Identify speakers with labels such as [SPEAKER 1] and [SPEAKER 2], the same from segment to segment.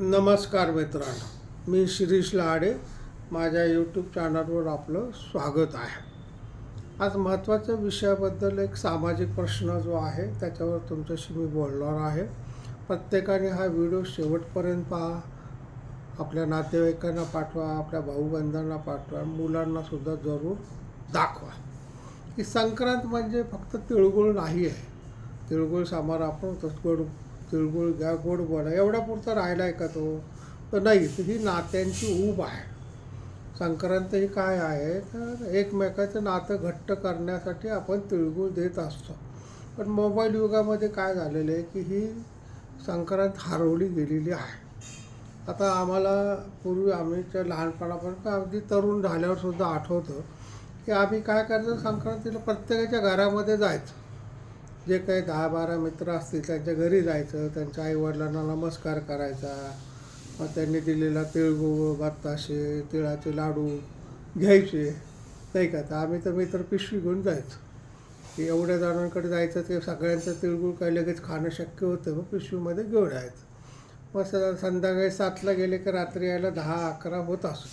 [SPEAKER 1] नमस्कार मित्रांनो मी शिरीष लहाडे माझ्या यूट्यूब चॅनलवर आपलं स्वागत आहे. आज महत्त्वाच्या विषयाबद्दल एक सामाजिक प्रश्न जो आहे त्याच्यावर तुमच्याशी मी बोलणार आहे. प्रत्येकाने हा व्हिडिओ शेवटपर्यंत पहा. आपल्या नातेवाईकांना पाठवा आपल्या भाऊबंधांना पाठवा मुलांनासुद्धा जरूर दाखवा. की संक्रांत म्हणजे फक्त तिळगुळ नाही आहे तिळगुळ सामार आपण गोड तिळगुळ घ्या गोड बोला एवढा पुरता राहिला आहे का तो? तर नाही तर ही नात्यांची ऊब आहे. संक्रांत ही काय आहे तर एकमेकाचं नातं घट्ट करण्यासाठी आपण तिळगुळ देत असतो. पण मोबाईल युगामध्ये काय झालेलं आहे की ही संक्रांत हरवली गेलेली आहे. आता आम्हाला पूर्वी आम्हीच्या लहानपणापर्यंत अगदी तरुण झाल्यावर सुद्धा आठवतं की आम्ही काय करायचं संक्रांतीला प्रत्येकाच्या घरामध्ये जायचं. जे काही दहा बारा मित्र असतील त्यांच्या घरी जायचं त्यांच्या आईवडिलांना नमस्कार करायचा मग त्यांनी दिलेला तिळगुळ बत्ताशे तिळाचे लाडू घ्यायचे. नाही का? तर आम्ही तर मित्र पिशवी घेऊन जायचो. की एवढ्या जणांकडे जायचं ते सगळ्यांचं तिळगुळ काही लगेच खाणं शक्य होतं मग पिशवीमध्ये घेऊन यायचं. मग स- संध्याकाळी सातला गेले की रात्री यायला दहा अकरा होत असो.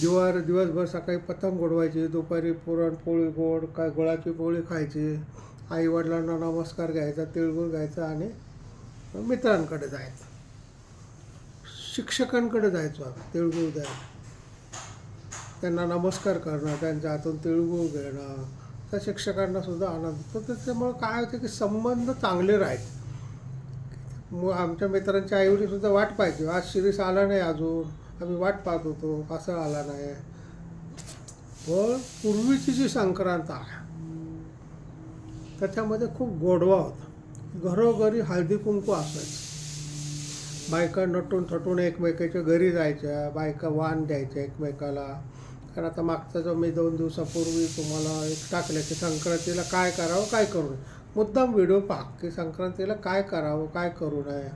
[SPEAKER 1] दिवार दिवसभर सकाळी पतंग उडवायची दुपारी पुरणपोळी गोड काय गुळाची पोळी खायची. आईवडिलांना नमस्कार घ्यायचा तिळगुळ घ्यायचा आणि मित्रांकडे जायचं. शिक्षकांकडे जायचो आम्ही तिळगुळ द्यायला त्यांना नमस्कार करणं त्यांच्या हातून तिळगुळ घेणं त्या शिक्षकांना सुद्धा आनंद. तर त्याच्यामुळं काय होतं की संबंध चांगले राहायचे. मग आमच्या मित्रांच्या आईवडील सुद्धा वाट पाहिजे आज शिरीष आला नाही अजून आम्ही वाट पाहत होतो असं आला नाही. पण पूर्वीची जी संक्रांत आहे त्याच्यामध्ये खूप गोडवा होता. घरोघरी हळदी कुंकू असायचं. बायका नटून थटून एकमेकाच्या घरी जायच्या बायका वाण द्यायच्या एकमेकाला. कारण आता मागचा जो मी दोन दिवसापूर्वी तुम्हाला एक टाकलं की संक्रांतीला काय करावं काय करू नये. मुद्दाम व्हिडिओ पहा की संक्रांतीला काय करावं काय करू नये.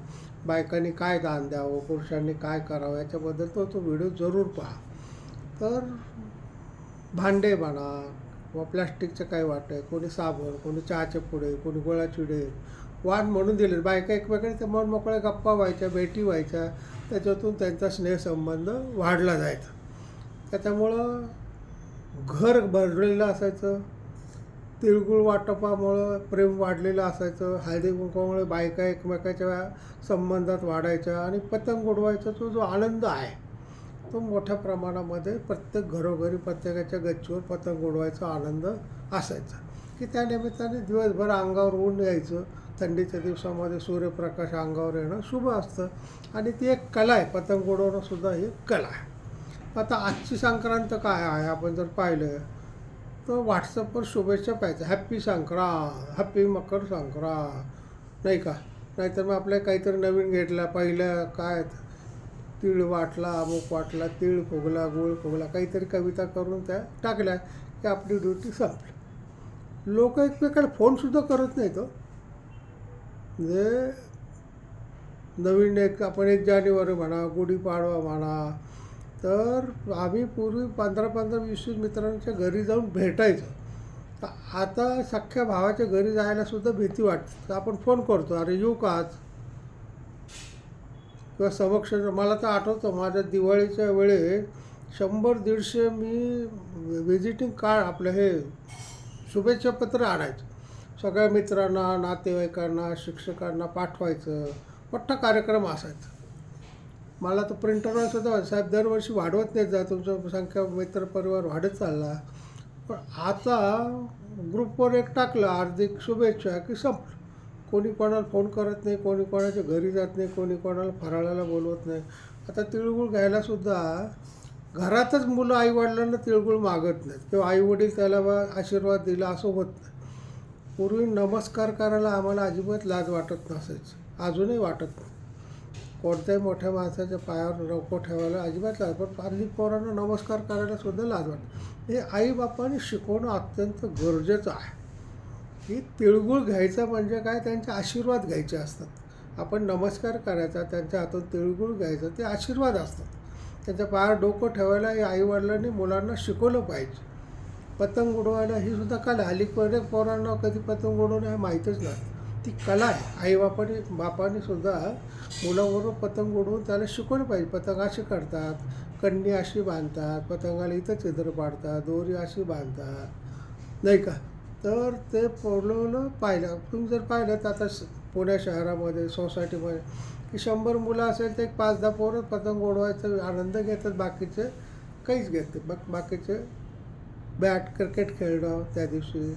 [SPEAKER 1] बायकांनी काय दान द्यावं पुरुषांनी काय करावं याच्याबद्दल तो तो व्हिडिओ जरूर पहा. तर भांडे म्हणा किंवा प्लास्टिकचं काही वाटं कोणी साबण कोणी चहाचे पुडे कोणी गोळा चिडे वाण म्हणून दिले बायका एकमेकांनी ते मन मोकळ्या गप्पा व्हायच्या भेटी व्हायच्या. त्याच्यातून त्यांचा स्नेहसंबंध वाढला जायचा. त्याच्यामुळं घर भरलेलं असायचं. तिळगुळ वाटपामुळं प्रेम वाढलेलं असायचं. हळदी कुंकवामुळे बायका एकमेकाच्या संबंधात वाढायच्या आणि पतंग उडवायचा. तो जो आनंद आहे तो मोठ्या प्रमाणामध्ये प्रत्येक घरोघरी प्रत्येकाच्या गच्चीवर पतंग उडवायचा आनंद असायचा. की त्या निमित्ताने दिवसभर अंगावर ऊन यायचं. थंडीच्या दिवसामध्ये सूर्यप्रकाश अंगावर येणं शुभ असतं. आणि ती एक कला आहे. पतंग उडवणंसुद्धा ही कला आहे. आता आजची संक्रांत काय आहे? आपण जर पाहिलं तर व्हॉट्सअपवर शुभेच्छा पाहिजे हॅप्पी संक्रांत हॅप्पी मकर संक्रांत. नाही का? नाहीतर मग आपल्या काहीतरी नवीन घेतला पहिलं काय तीळ वाटला अमुक वाटला तीळ फुगला गुळ फुगला काहीतरी कविता करून त्या टाकल्या की आपली ड्युटी संपली. लोक एकमेकाला फोनसुद्धा करत नाहीत हो. म्हणजे नवीन एक आपण एक जानेवारी म्हणा गुढीपाडवा म्हणा तर आम्ही पूर्वी पंधरा पंधरा वीस वीस मित्रांच्या घरी जाऊन भेटायचो. तर आता सख्ख्या भावाच्या घरी जायलासुद्धा भीती वाटते. तर आपण फोन करतो अरे येऊ का आज? किंवा समक्ष मला तर आठवतं माझ्या दिवाळीच्या वेळे शंभर दीडशे मी व्हिजिटिंग कार्ड आपलं हे शुभेच्छा पत्र आणायचं. सगळ्या मित्रांना नातेवाईकांना शिक्षकांना पाठवायचं. मोठा कार्यक्रम असायचा. मला तर प्रिंटरवर सुद्धा साहेब दरवर्षी वाढवत नाही जा तुमचं संख्या मित्रपरिवार वाढत चालला. पण आता ग्रुपवर एक टाकलं हार्दिक शुभेच्छा की संपलं. कोणी कोणाला फोन करत नाही कोणी कोणाच्या घरी जात नाही कोणी कोणाला फराळाला बोलवत नाही. आता तिळगुळ घ्यायलासुद्धा घरातच मुलं आईवडिलांना तिळगुळ मागत नाहीत किंवा आईवडील त्याला बा आशीर्वाद दिला असं होत नाही. पूर्वी नमस्कार करायला आम्हाला अजिबात लाज वाटत नसायचं अजूनही वाटत नाही. कोणत्याही मोठ्या माणसाच्या पायावर डोकं ठेवायला अजिबात लाज पण हल्ली पोरांना नमस्कार करायला सुद्धा लाज वाटते हे आई बापाने शिकवणं अत्यंत गरजेचं आहे. की तिळगुळ घ्यायचा म्हणजे काय? त्यांचे आशीर्वाद घ्यायचे असतात. आपण नमस्कार करायचा त्यांच्या हातून तिळगुळ घ्यायचं ते आशीर्वाद असतात. त्यांच्या पायावर डोकं ठेवायला हे आईवडिलांनी मुलांना शिकवलं पाहिजे. पतंग उडवायला ही सुद्धा कला अलीकडे पोरांना कधी पतंग उडवणं हे माहीतच नाही. ती कला आहे. आई बापाने बापाने सुद्धा मुलाबरोबर पतंग उडवून त्याला शिकवलं पाहिजे. पतंग अशी करतात कन्नी अशी बांधतात पतंगाला इथं छिद्र पाडतात दोरी अशी बांधतात. नाही का? तर ते पोलवलं पाहिलं. तुम्ही जर पाहिलं तर आता पुणे शहरामध्ये सोसायटीमध्ये की शंभर मुलं असेल तर एक पाच दहा पोरं पतंग उडवायचा आनंद घेतात. बाकीचे काहीच घेते बघ बाकीचे बॅट क्रिकेट खेळणं त्या दिवशी.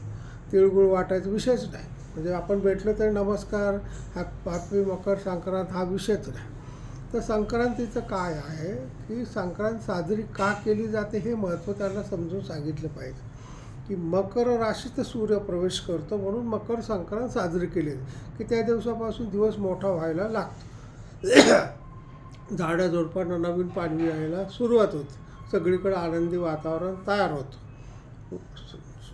[SPEAKER 1] तिळगुळ वाटायचं विषयच नाही. म्हणजे आपण भेटलो तरी नमस्कार हॅप हॅपी मकर संक्रांत हा विषयच नाही. तर संक्रांतीचं काय आहे की संक्रांत साजरी का केली जाते हे महत्त्व त्यांना समजून सांगितलं पाहिजे. की मकर राशीत सूर्य प्रवेश करतो म्हणून मकर संक्रांत साजरी केली की त्या दिवसापासून दिवस मोठा व्हायला लागतो. झाडं झोडपांना नवीन पाणी यायला सुरुवात होते. सगळीकडे आनंदी वातावरण तयार होतं.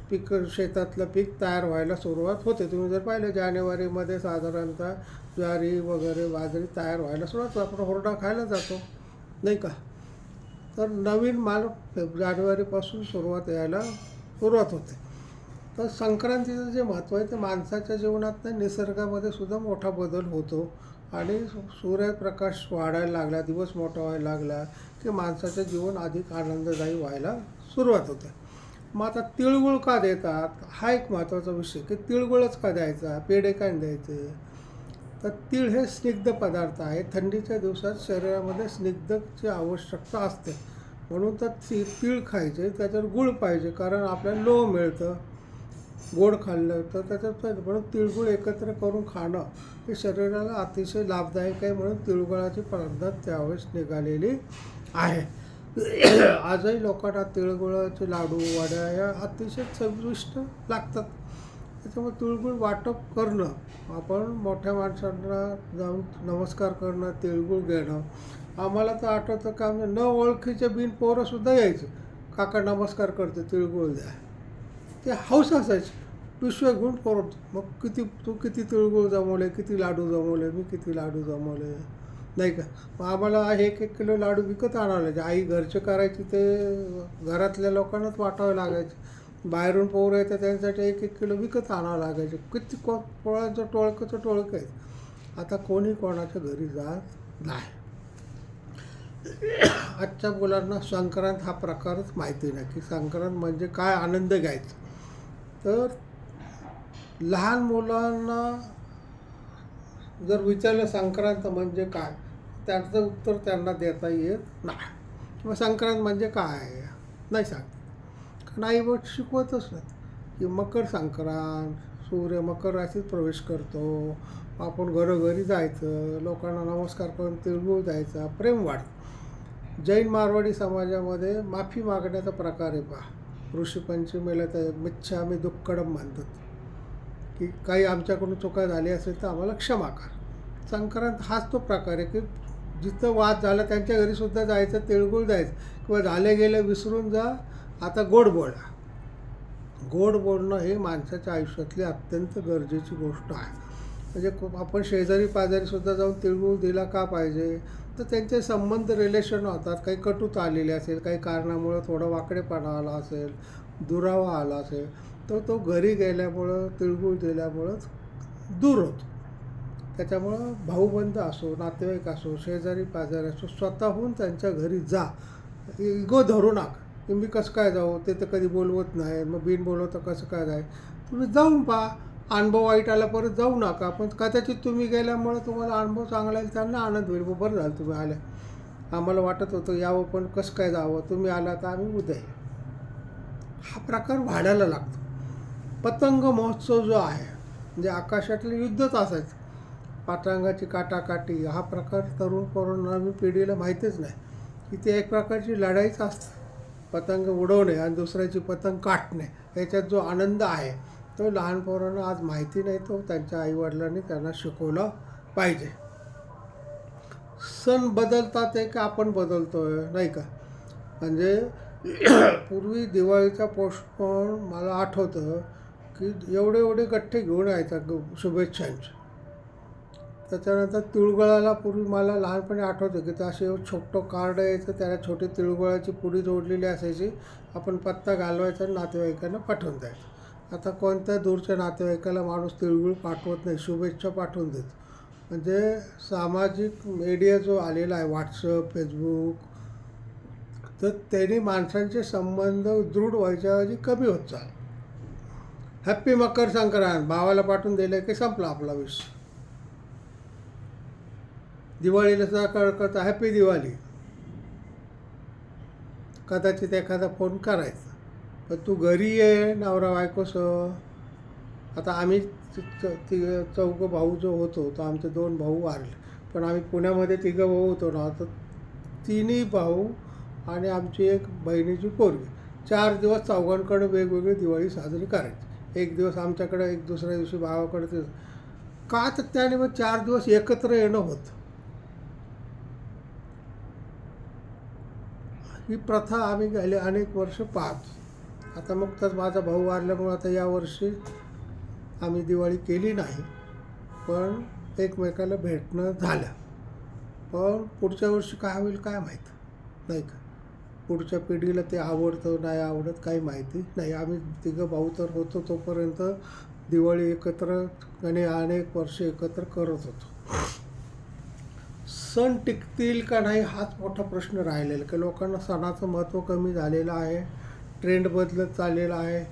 [SPEAKER 1] पीक शेतातलं पीक तयार व्हायला सुरुवात होते. तुम्ही जर पाहिलं जानेवारीमध्ये साधारणतः ज्वारी वगैरे बाजरी तयार व्हायला सुरुवात आपण हुरडा खायला जातो. नाही का? तर नवीन माल फेब- जानेवारीपासून सुरुवात यायला सुरुवात होते. तर संक्रांतीचं जे महत्त्व आहे ते माणसाच्या जीवनात नाही निसर्गामध्ये सुद्धा मोठा बदल होतो. आणि सूर्यप्रकाश वाढायला लागला दिवस मोठा व्हायला लागला की माणसाचं जीवन अधिक आनंददायी व्हायला सुरुवात होते. मग आता तिळगुळ का देतात? हा एक महत्त्वाचा विषय की तिळगुळच का द्यायचा? पेढे काय द्यायचे? तर तीळ हे स्निग्ध पदार्थ आहे. थंडीच्या दिवसात शरीरामध्ये स्निग्धची आवश्यकता असते. म्हणून तर ती तीळ खायचे त्याच्यावर गुळ पाहिजे कारण आपल्याला लोह मिळतं. गोड खाल्लं तर त्याच्यात पाहिजे म्हणून तिळगुळ एकत्र करून खाणं हे शरीराला अतिशय लाभदायक आहे म्हणून तिळगुळाची पद्धत त्यावेळेस निघालेली आहे. आजही लोकांना तिळगुळाचे लाडू वड्या या अतिशय चविष्ट लागतात. त्याच्यामुळे तिळगुळ वाटप करणं आपण मोठ्या माणसांना जाऊन नमस्कार करणं तिळगुळ घेणं आम्हाला तर आठवतं का म्हणजे न ओळखीचे बिन पोरंसुद्धा यायचे. काका नमस्कार करते तिळगुळ द्या. ते हौस असायची. पिशव्या घेऊन परत मग किती तू किती तिळगुळ जमवले किती लाडू जमवले मी किती लाडू जमवले नाही का? मग आम्हाला एक एक किलो लाडू विकत आणावं लागायचे. आई घरचे करायची ते घरातल्या लोकांनाच वाटावे लागायचे. बाहेरून पोरं येतं त्यांच्यासाठी एक एक किलो विकत आणावं लागायचे. किती को पोळ्यांचं टोळकंचं टोळकं आहे. आता कोणी कोणाच्या घरी जात नाही. आजच्या मुलांना संक्रांत हा प्रकारच माहिती नाही. की संक्रांत म्हणजे काय आनंद घ्यायचा. तर लहान मुलांना जर विचारलं संक्रांत म्हणजे काय त्याचं उत्तर त्यांना देता येत नाही. मग संक्रांत म्हणजे काय? नाही सांगते आणि आई वट शिकवतच नाहीत की मकर संक्रांत सूर्य मकर राशीत प्रवेश करतो. आपण घरोघरी जायचं लोकांना नमस्कार करून तिळगुळ जायचा प्रेम वाढ जैन मारवाडी समाजामध्ये माफी मागण्याचा प्रकार आहे पहा. ऋषीपंचमीला तर मिच्छा आम्ही दुःखडम मानतात की काही आमच्याकडून चुका झाली असेल तर आम्हाला क्षमा कर. संक्रांत हाच तो प्रकार आहे की जिथं वाद झाला त्यांच्या घरीसुद्धा जायचं तिळगुळ जायचं किंवा झाले गेले विसरून जा आता गोड बोला. गोड बोलणं हे माणसाच्या आयुष्यातली अत्यंत गरजेची गोष्ट आहे. म्हणजे खूप आपण शेजारी पाजारीसुद्धा जाऊन तिळगुळ दिला का पाहिजे? तर त्यांचे संबंध रिलेशन होतात. काही कटुता आलेले असेल काही कारणामुळं थोडं वाकडेपणा आला असेल दुरावा आला असेल तर तो घरी गेल्यामुळं तिळगुळ दिल्यामुळंच दूर होतो. त्याच्यामुळं भाऊबंध असो नातेवाईक असो शेजारी पाजारी असो स्वतःहून त्यांच्या घरी जा. इगो धरू नका. तुम्ही मी कसं काय जाऊ? ते तर कधी बोलवत नाही. मग बिन बोलवतं कसं काय जाय? तुम्ही जाऊन पहा. अनुभव वाईट आला परत जाऊ नका. पण कदाचित तुम्ही गेल्यामुळं तुम्हाला अनुभव चांगला येईल त्यांना आनंद होईल. बरं झालं तुम्ही आल्या. आम्हाला वाटत होतं यावं पण कसं काय जावं? तुम्ही आला तर आम्ही उद्या हा प्रकार वाढायला लागतो. पतंग महोत्सव जो आहे म्हणजे आकाशातलं युद्धच असायचं. पतंगाची काटाकाटी हा प्रकार तरुण पोरांना नवीन पिढीला माहितीच नाही. की ते एक प्रकारची लढाईच असते. पतंग उडवणे आणि दुसऱ्याची पतंग काटणे याच्यात जो आनंद आहे तो लहान पोरांना आज माहिती नाही तो त्यांच्या आईवडिलांनी त्यांना शिकवलं पाहिजे. सण बदलतात आहे का आपण बदलतोय नाही का? म्हणजे पूर्वी दिवाळीचा पोस्टपोन मला आठवतं की एवढे एवढे गठ्ठे घेऊन यायचा शुभेच्छांचे. त्याच्यानंतर तिळगुळाला पूर्वी मला लहानपणी आठवतं की ते असे छोटं कार्ड यायचं त्याला छोटी तिळगुळाची पुडी जोडलेली असायची. आपण पत्ता घालवायचा आणि नातेवाईकांना पाठवून द्यायचं. आता कोणत्या दूरच्या नातेवाईकाला माणूस तिळगुळ पाठवत नाही शुभेच्छा पाठवून देतो. म्हणजे सामाजिक मीडिया जो आलेला आहे व्हॉट्सअप फेसबुक तर त्यांनी माणसांचे संबंध दृढ व्हायच्या ऐवजी कमी होत चाल हॅप्पी मकर संक्रांत भावाला पाठवून दिलं की संपला आपला विषय. दिवाळीला सुद्धा कळकळता हॅप्पी दिवाळी. कदाचित एखादा फोन करायचा. पण तू घरी ये नवरा बायकोस आता आम्ही ति चौघं भाऊ जो होतो तो आमचे दोन भाऊ वारले. पण आम्ही पुण्यामध्ये तिघं भाऊ होतो ना तर तिन्ही भाऊ आणि आमची एक बहिणीची पोरगी. चार दिवस चौघांकडे वेगवेगळी दिवाळी साजरी करायची. एक दिवस आमच्याकडे एक दुसऱ्या दिवशी भावाकडे. ते का तर त्याने मग चार दिवस एकत्र येणं होतं. ही प्रथा आम्ही गेले अनेक वर्ष पाहतो. आता मग माझा भाऊ वारल्यामुळे आता यावर्षी आम्ही दिवाळी केली नाही. पण एकमेकाला भेटणं झालं. पण पुढच्या वर्षी काय होईल काय माहीत? नाही का? पुढच्या पिढीला ते आवडतं नाही आवडत काही माहिती नाही. आम्ही तिघं भाऊ तर होतो तोपर्यंत दिवाळी एकत्र आणि अनेक वर्ष एकत्र करत होतो. सण टिकतील का नाही हाच मोठा प्रश्न राहिलेला की लोकांना सणाचं महत्त्व कमी झालेलं आहे ट्रेंड बदलत चाललेला आहे.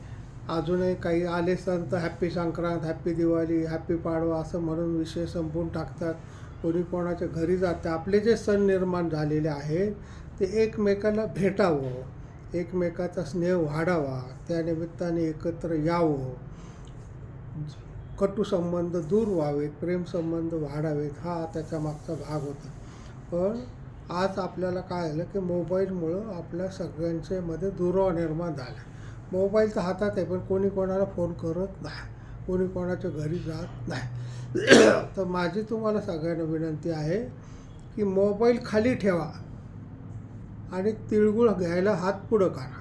[SPEAKER 1] अजूनही काही आले सण तर happy Sankrant happy Diwali happy Padwa असं म्हणून विषय संपवून टाकतात. कोणी कोणाच्या घरी जाते. आपले जे सण निर्माण झालेले आहेत ते एकमेकाला भेटावं एकमेकाचा स्नेह वाढावा त्यानिमित्ताने एकत्र यावं. कटू संबंध दूर व्हावेत प्रेमसंबंध वाढावेत हा त्याच्या मागचा भाग होता. पण आज आपल्याला काय झालं की मोबाईलमुळं आपल्या सगळ्यांच्या मध्ये दुरावा निर्माण झाला. मोबाईल तर हातात आहे पण कोणी कोणाला फोन करत नाही. कोणी कोणाच्या घरी जात नाही. तर माझी तुम्हाला सगळ्यांना विनंती आहे की मोबाईल खाली ठेवा आणि तिळगुळ घ्यायला हात पुढं करा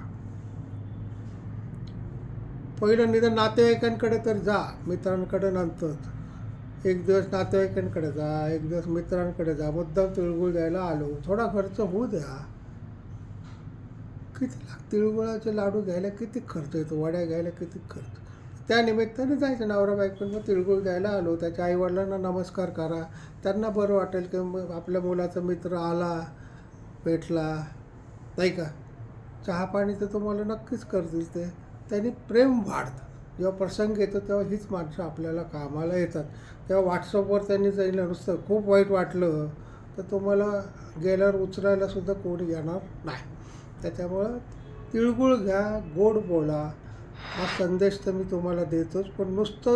[SPEAKER 1] पहिलं निदान नातेवाईकांकडे तर जा मित्रांकडे नंतर एक दिवस नातेवाईकांकडे जा एक दिवस मित्रांकडे जा मुद्दाम तिळगुळ द्यायला आलो. थोडा खर्च होऊ द्या. किती लाग तिळगुळाचे लाडू घ्यायला किती खर्च येतो वड्या घ्यायला किती खर्च? त्या निमित्ताने जायचं नवरा बायकोंना तिळगुळ द्यायला आलो. त्याच्या आईवडिलांना नमस्कार करा. त्यांना बरं वाटेल की मग आपल्या मुलाचा मित्र आला भेटला. नाही का? चहा पाणी तर तुम्हाला नक्कीच करतील ते त्यांनी प्रेम वाढतं. जेव्हा प्रसंग येतो तेव्हा हीच माणसं आपल्याला कामाला येतात. तेव्हा व्हॉट्सअपवर त्यांनी जाईल नुसतं खूप वाईट वाटलं तर तुम्हाला गेल्यावर उचलायला सुद्धा कोणी येणार नाही. त्याच्यामुळं तिळगुळ घ्या गोड बोला. हा संदेश तर मी तुम्हाला देतोच पण नुसतं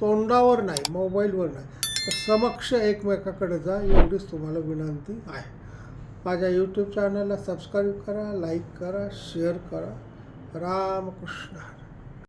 [SPEAKER 1] तोंडावर नाही मोबाईलवर नाही. तर समक्ष एकमेकाकडे जा एवढीच तुम्हाला विनंती आहे. माझ्या यूट्यूब चॅनलला सबस्क्राईब करा लाईक करा शेअर करा. रामकृष्ण।